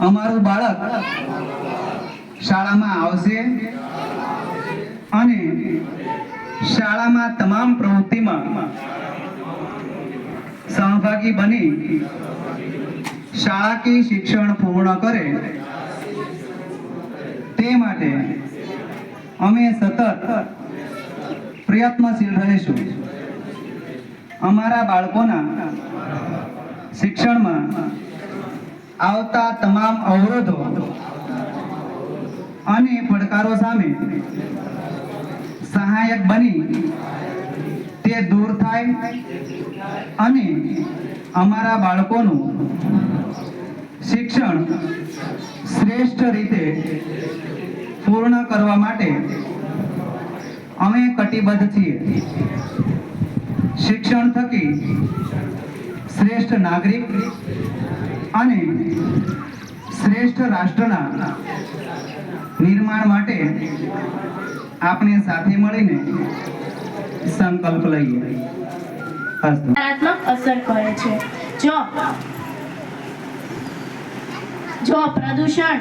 અમારું બાળક શાળામાં આવશે અને શાળામાં તમામ પ્રવૃત્તિમાં સહભાગી બની શાળાકીય શિક્ષણ પૂર્ણ કરે તે માટે અમે સતત પ્રયત્નશીલ રહીશું. અમારા બાળકોના શિક્ષણમાં આવતા તમામ અવરોધો અને પડકારો સામે સહાયક બની તે દૂર થાય અને અમારા બાળકોનું શિક્ષણ શ્રેષ્ઠ રીતે પૂર્ણ કરવા માટે અમે કટિબદ્ધ છીએ. શિક્ષણ થકી શ્રેષ્ઠ નાગરિક અને શ્રેષ્ઠ રાષ્ટ્રના નિર્માણ માટે આપણે સાથે મળીને સંકલ્પ લઈએ. અસ્તુ નકારાત્મક અસર કરે છે. જો જો પ્રદૂષણ